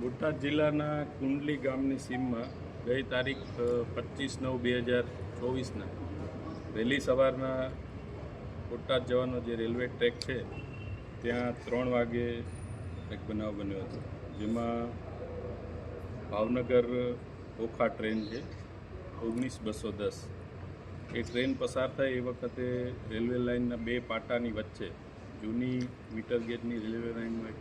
બોટાદ જિલ્લાના કુંડલી ગામની સીમમાં ગઈ તારીખ પચીસ નવ બે હજાર ચોવીસના વહેલી સવારના બોટાદ જવાનો જે રેલવે ટ્રેક છે, ત્યાં ત્રણ વાગે એક બનાવ બન્યો હતો. જેમાં ભાવનગર ઓખા ટ્રેન છે, ઓગણીસ બસો દસ. એ ટ્રેન પસાર થાય એ વખતે રેલવે લાઇનના બે પાટાની વચ્ચે જૂની મીટર ગેજની રેલવે લાઇનનો એક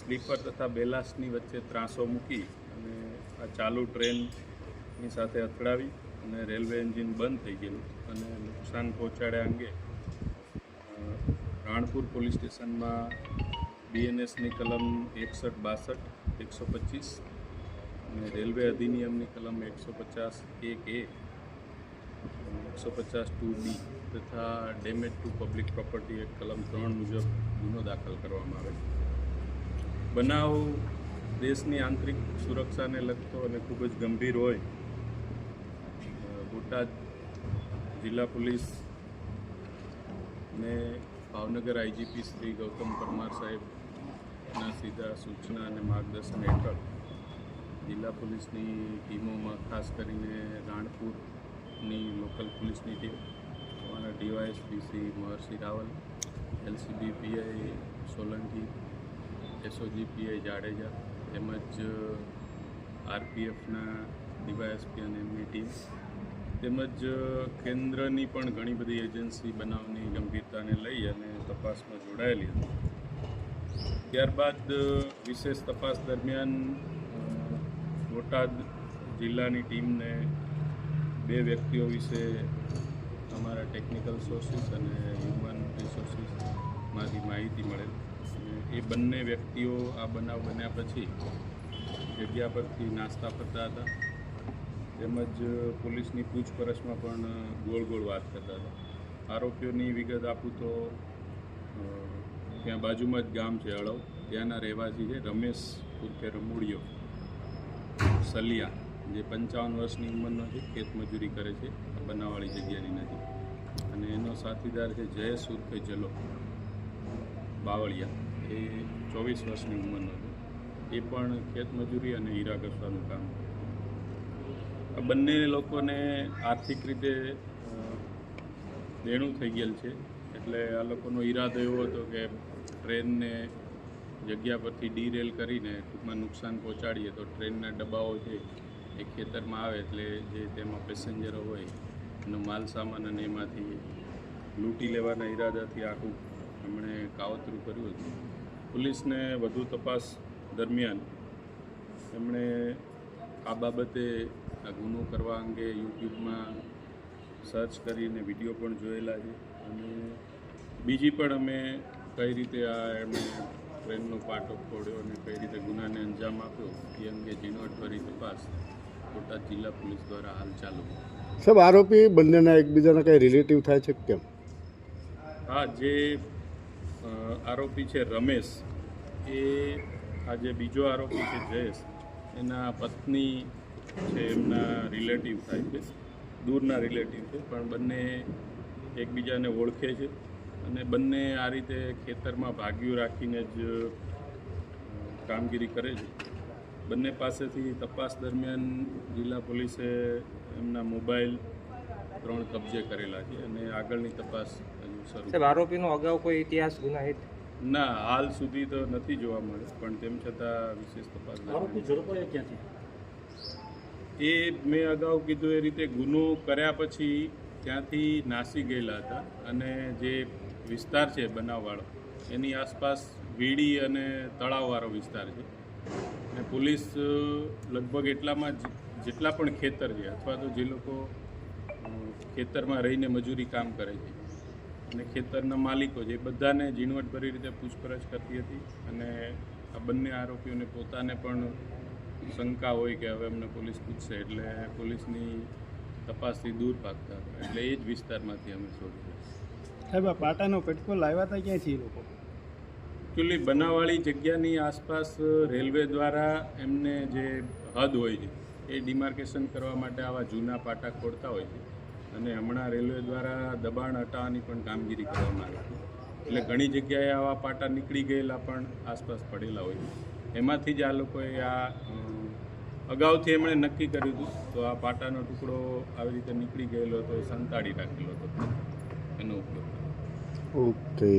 સ્લીપર તથા બેલાસ્ટની વચ્ચે ત્રાસો મૂકી અને આ ચાલુ ટ્રેનની સાથે અથડાવી અને રેલવે એન્જિન બંધ થઈ ગયેલું અને નુકસાન પહોંચાડ્યા અંગે રાણપુર પોલીસ સ્ટેશનમાં બીએનએસની કલમ એકસઠ બાસઠ, એકસો પચીસ અને રેલવે અધિનિયમની કલમ એકસો પચાસ એક એ, એકસો પચાસ ટુ બી તથા damage to public property act કલમ ત્રણ મુજબ ગુનો દાખલ કરવામાં આવે બનાવ દેશની આંતરિક સુરક્ષાને લગતો અને ખૂબ જ ગંભીર હોય બોટાદ જિલ્લા પોલીસ ને ભાવનગર આઈજીપી શ્રી ગૌતમ પરમાર સાહેબના સીધા સૂચના અને માર્ગદર્શન હેઠળ જિલ્લા પોલીસની ટીમોમાં ખાસ કરીને રાણપુરની લોકલ પોલીસની ટીમ, અમારા DYSP Shri Maharshi Raval, LCB PI Solanki SOG, PI Jadeja તેમજ આરપીએફના ડીવાયએસપી અને એમની ટીમ તેમજ કેન્દ્રની પણ ઘણી બધી એજન્સી બનાવની ગંભીરતાને લઈ અને તપાસમાં જોડાયેલી હતી. ત્યારબાદ વિશેષ તપાસ દરમિયાન બોટાદ જિલ્લાની ટીમને બે વ્યક્તિઓ વિશે અમારા ટેકનિકલ સોર્સિસ અને હ્યુમન રિસોર્સિસમાંથી માહિતી મળેલ. એ બંને વ્યક્તિઓ આ બનાવ બન્યા પછી જગ્યા પરથી નાસ્તા ફરતા હતા. તેમજ પોલીસની પૂછપરછમાં પણ ગોળ ગોળ વાત કરતા હતા. આરોપીઓની વિગત આપું તો ત્યાં બાજુમાં જ ગામ છે અળવ ત્યાંના રહેવાસી છે રમેશ ઉર્ફે રમૂડિયો. સલિયા, જે પંચાવન વર્ષની ઉંમરનો છે ખેતમજૂરી કરે છે બનાવવાળી જગ્યાની નજીક. અને એનો સાથીદાર છે જયેશ ઉર્ફે જલો. બાવળિયા. એ ચોવીસ વર્ષની ઉંમરનો હતો. એ પણ ખેતમજૂરી અને હીરા ઘસવાનું કામ. આ બંને લોકોને આર્થિક રીતે દેણું થઈ ગયેલ છે. એટલે આ લોકોનો ઈરાદો એવો હતો કે ટ્રેનને જગ્યા પરથી ડીરેલ કરીને ટૂંકમાં નુકસાન પહોંચાડીએ તો ટ્રેનના ડબ્બાઓ છે એ ખેતરમાં આવે એટલે જે તેમાં પેસેન્જરો હોય, એનો માલ સામાન અને એમાંથી લૂંટી લેવાના ઈરાદાથી આખું એમણે કાવતરું કર્યું હતું. પોલીસને વધુ તપાસ દરમિયાન એમણે આ બાબતે આ ગુનો કરવા અંગે યુટ્યુબમાં સર્ચ કરીને વીડિયો પણ જોયેલા છે અને બીજી પણ અમે કઈ રીતે આ એમણે ટ્રેનનો પાટો ફોડ્યો અને કઈ રીતે ગુનાને અંજામ આપ્યો એ અંગે ઝીણવટભરી તપાસ બોટાદ જિલ્લા પોલીસ દ્વારા હાલ ચાલુ. સાહેબ આરોપી બંનેના એકબીજાના કંઈ રિલેટિવ થાય છે કેમ હા જે આરોપી છે રમેશ. એ આજે બીજો આરોપી છે જયેશ. એના પત્ની છે, એમના રિલેટિવ થાય છે. દૂરના રિલેટિવ છે, પણ બંને એકબીજાને ઓળખે છે. અને બંને આ રીતે ખેતરમાં ભાગ્યું રાખીને જ કામગીરી કરે છે. બંને પાસેથી તપાસ દરમિયાન જિલ્લા પોલીસે એમના મોબાઈલ ત્રણ કબજે કરેલા છે અને આગળની તપાસ સાહેબ આરોપીનો અગાઉ કોઈ ઇતિહાસ ગુનાહિત? ના હાલ સુધી તો નથી જોવા મળ્યો પણ તેમ છતાં વિશેષ તપાસ દરમિયાન એ મેં અગાઉ કીધું એ રીતે ગુનો કર્યા પછી ત્યાંથી નાસી ગયેલા હતા અને જે વિસ્તાર છે બનાવવાળો એની આસપાસ વીડી અને તળાવવાળો વિસ્તાર છે. અને પોલીસ લગભગ એટલામાં જેટલા પણ ખેતર છે અથવા તો જે લોકો ખેતરમાં રહીને મજૂરી કામ કરે છે અને ખેતરના માલિકો છે એ બધાને ઝીણવટભરી રીતે પૂછપરછ કરતી હતી અને આ બંને આરોપીઓને પોતાને પણ શંકા હોય કે હવે અમને પોલીસ પૂછશે એટલે પોલીસની તપાસથી દૂર ભાગતા હતા. એટલે એ જ વિસ્તારમાંથી અમે શોધી સાહેબ આ પાટાનો કટકો લાવ્યા હતા ક્યાંથી લોકો? એકચ્યુઅલી બનાવવાળી જગ્યાની આસપાસ રેલવે દ્વારા એમને જે હદ હોય છે એ ડિમાર્કેશન કરવા માટે આવા જૂના પાટા ખોડતા હોય છે. અને હમણાં રેલવે દ્વારા દબાણ હટાવવાની પણ કામગીરી કરવામાં આવી એટલે ઘણી જગ્યાએ આવા પાટા નીકળી ગયેલા પણ આસપાસ પડેલા હોય એમાંથી જ આ લોકોએ આ અગાઉથી એમણે નક્કી કર્યું હતું તો આ પાટાનો ટુકડો આવી રીતે નીકળી ગયેલો હતો, સંતાડી રાખેલો હતો. એનો ઉપયોગ. ઓકે.